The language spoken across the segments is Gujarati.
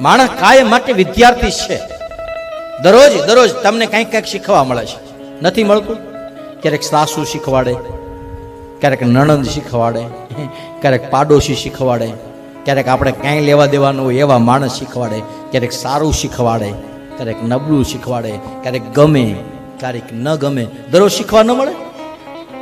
માણસ કાયમ માટે વિદ્યાર્થી છે. દરરોજ દરરોજ તમને કંઈક કંઈક શીખવા મળે છે. નથી મળતું? ક્યારેક સાસુ શીખવાડે, ક્યારેક નણંદ શીખવાડે, ક્યારેક પાડોશી શીખવાડે, ક્યારેક આપણે ક્યાંય લેવા દેવાનું હોય એવા માણસ શીખવાડે, ક્યારેક સારું શીખવાડે, ક્યારેક નબળું શીખવાડે, ક્યારેક ગમે, ક્યારેક ન ગમે. દરરોજ શીખવા ન મળે?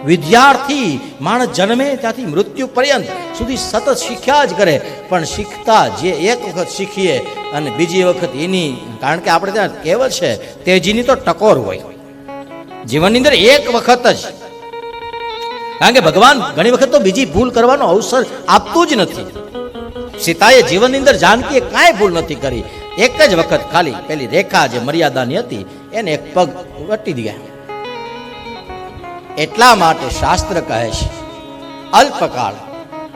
વિદ્યાર્થી માણસ જન્મે ત્યાંથી મૃત્યુ પર્યંત સુધી સતત શીખ્યા જ કરે. પણ શીખતા જે એક વખત શીખીએ અને બીજી વખત એની, કારણ કે આપણે ત્યાં કહેવત છે, તેજીની તો ટકોર હોય. જીવનની અંદર એક વખત જ. કારણ કે ભગવાન ઘણી વખત તો બીજી ભૂલ કરવાનો અવસર આપતું જ નથી. સીતાએ જીવનની અંદર જાનકીએ કાંઈ ભૂલ નથી કરી. એક જ વખત ખાલી પેલી રેખા જે મર્યાદાની હતી, એને એક પગ વટી ગયા એટલા માટે શાસ્ત્ર કહે છે, અલ્પકાળ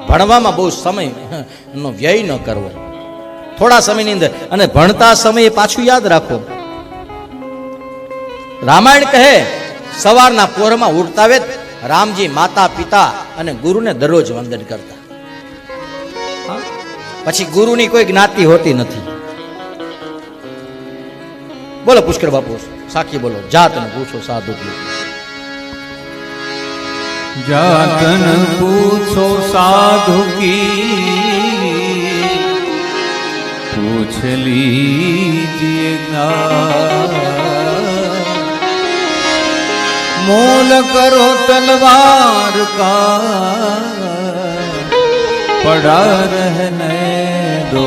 ભણવામાં બહુ સમય નો વ્યય ન કરવો. થોડા સમયની અંદર, અને ભણતા સમયે પાછું યાદ રાખો. રામાયણ કહે, સવારના પોરમાં ઉઠતા વેત રામજી માતા, પિતા અને ગુરુને દરરોજ વંદન કરતા. પછી ગુરુની કોઈ જ્ઞાતિ હોતી નથી. બોલો પુષ્કર બાપુ, સાખી બોલો, જાતને પૂછો સાધુ. જાતન પૂછો સાધુ કી. પૂછ લીजिए મોલ કરો તલવાર કા પડા दो દો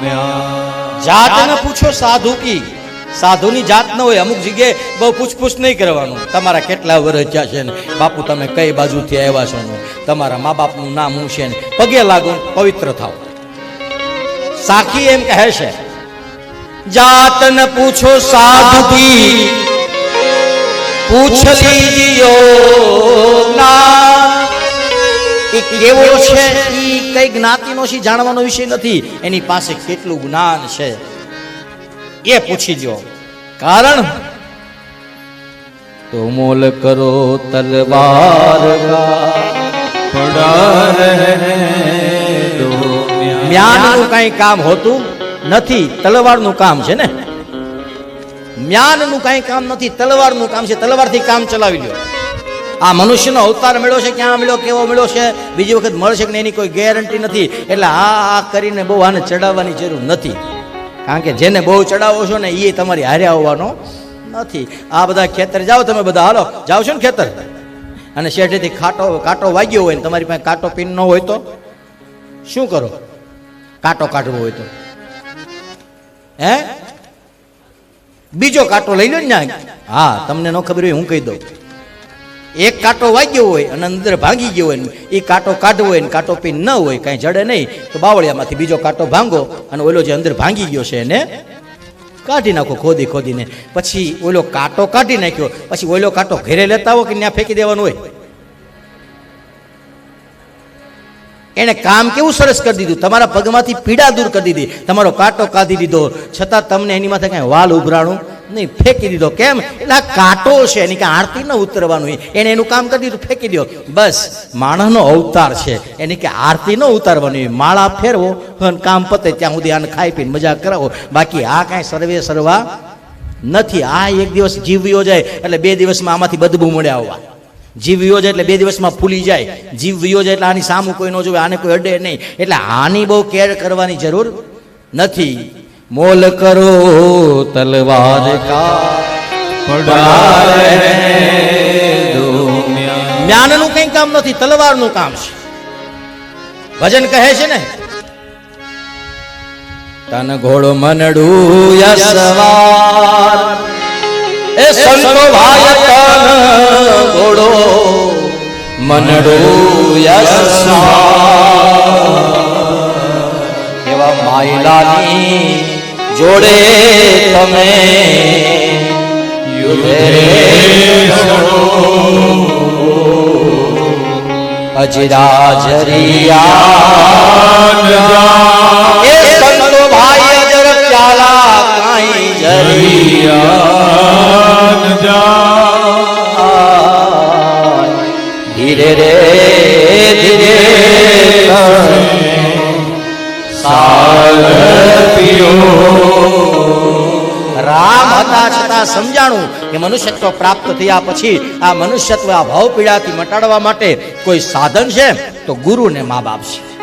મ્યા न પૂછો સાધુ કી. સાધુની જાત ન હોય, અમુક જગ્યાએ બહુ પૂછપૂછ નહીં કરવાનું. તમારા કેટલા વર્ષ છે ને? બાપુ, તમે કઈ બાજુથી આવ્યા છો ને? તમારા મા બાપનું નામ હું છે ને? પગે લાગો, પવિત્ર થાવ સાખી એમ કહે છે, જાતન પૂછો સાધુ પૂછ લીजियो એ કેવો છે એ કઈ જ્ઞાતિનો છે જાણવાનો વિષય નથી. એની પાસે કેટલું જ્ઞાન છે? એ પૂછી જો કારણ? તો મોલ કરો તલવાર પડા કઈ કામ હોતું નથી તલવારનું કામ છે ને? જ્ઞાનનું કઈ કામ નથી તલવારનું કામ છે તલવારથી કામ ચલાવી લો આ મનુષ્યનો અવતાર મળ્યો છે ક્યાં મળ્યો કેવો મળ્યો છે બીજી વખત મળશે કે નહીં એની કોઈ ગેરંટી નથી. એટલે આ આ કરીને બહુ આને ચડાવવાની જરૂર નથી. કારણ કે જેને બહુ ચડાવો છો ને એ તમારી હારે આવવાનો નથી. આ બધા ખેતર જાઓ તમે બધા. હાલો, જાઓ છો ને ખેતર? અને શેઠેથી ખાટો, કાંટો વાગ્યો હોય ને તમારી પાસે કાંટો પીન ન હોય તો? શું કરો? કાંટો કાઢવો હોય તો. હે? બીજો કાંટો લઈ લો ને. હા, તમને ન ખબર હોય હું કહી દઉં. એક કાંટો વાગ્યો હોય અને અંદર ભાંગી ગયો હોય એ કાંટો કાઢવો હોય ને, કાંટો પીન ન હોય, કાંઈ જડે નહીં, તો બાવળિયામાંથી બીજો કાંટો ભાંગો અને ઓલો જે અંદર ભાંગી ગયો છે એને કાઢી નાખો ખોદી ખોદીને. પછી ઓલો કાંટો કાઢી નાખ્યો, પછી ઓલો કાંટો ઘેરે લેતા હો કે ત્યાં ફેંકી દેવાનો હોય? એણે કામ કેવું સરસ કરી દીધું? તમારા પગમાંથી પીડા દૂર કરી દીધી. તમારો કાંટો કાઢી દીધો. છતાં તમને એની માથે કાંઈ વાલ ઉભરાણું? નહીં, ફેંકી દીધો. કેમ? એટલે આ કાંટો છે, એની કે આરતી ન ઉતરવાનું. એણે એનું કામ કરી દીધું, ફેંકી દો. બસ, માણસનો અવતાર છે. એની કે આરતી ન ઉતારવાની માળા ફેરવો અને કામ પતે, ત્યાં સુધી આને ખાઈ પીને મજા કરાવો. બાકી આ કાંઈ સર્વે સર્વા નથી. આ એક દિવસ જીવ્યો જાય, એટલે બે દિવસમાં આમાંથી બદબુ મળે આવવા. જીવ વિયો જાય, એટલે બે દિવસમાં ફૂલી જાય. જીવ વિયો જાય, એટલે આની સામું કોઈ ન જોવે, આને કોઈ અડે નહીં. એટલે આની બહુ કેર કરવાની જરૂર નથી. મોલ કરો તલવાર કા. પડા રહેને દો જ્ઞાનનું કંઈ કામ નથી તલવારનું કામ છે. ભજન કહે છે ને તન ઘોડો મનડું યસવાર. એ સંતો ભાઈ તન ઘોડો મનડું યસવાર. એવા માયલાની જોડે તમે. અજરા જરિયા એ સંતો ભાઈ અજર પ્યાલા કાઈ જરિયા ધીરે રે ધીરે રામ હતા છતાં સમજાણું કે મનુષ્યત્વ પ્રાપ્ત થયા પછી આ મનુષ્યત્વ આ ભાવ પીડાથી મટાડવા માટે કોઈ સાધન છે, તો ગુરુ ને મા બાપ છે.